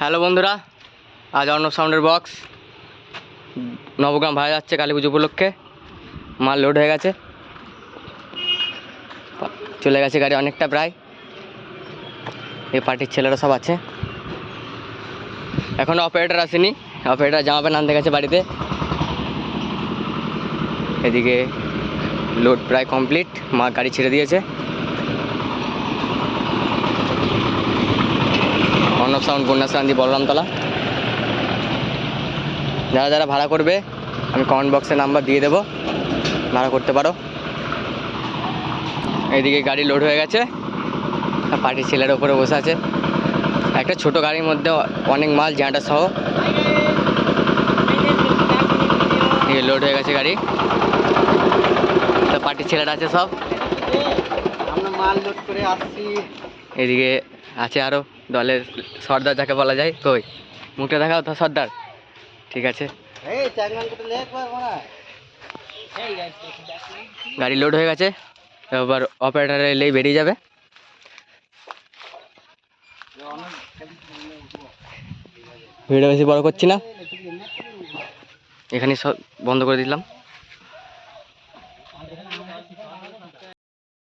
Hello বন্ধুরা, আজ অর্ণব সাউন্ডের বক্স নবগ্রাম ভাড়া যাচ্ছে কালী পুজো উপলক্ষে। মাল লোড হয়ে গেছে। চলে গেছে গাড়ি অনেকটা প্রায়। এই পার্টির ছেলেরা সব আছে। এখনও অপারেটার আসেনি। অপারেটার জামা প্যান্ট আনতে গেছে বাড়িতে। এদিকে লোড প্রায় কমপ্লিট মা গাড়ি ছেড়ে দিয়েছে। অর্ণব সাউন্ড কন্যাশ্রান্তি বলরামতলা। যারা যারা ভাড়া করবে আমি কমেন্ট বক্সে নাম্বার দিয়ে দেবো। ভাড়া করতে পারো। এইদিকে গাড়ি লোড হয়ে গেছে। আর পার্টির ছেলের ওপরে বসে আছে। একটা ছোট গাড়ির মধ্যে অনেক মাল জ্যাঁটা সহ। লোড হয়ে গেছে গাড়ি। তো পার্টির ছেলেরা আছে সব। আমরা মাল লোড করে আসছি। এদিকে আছে আরও দলের সর্দার যাকে বলা যায় কই? মুখটা দেখাও তো সর্দার। ঠিক আছে। গাড়ি লোড হয়ে গেছে। এবার অপারেটার এলেই বেরিয়ে যাবে। ভিডিও বেশি বড় করছি না। এখানে সব বন্ধ করে দিলাম।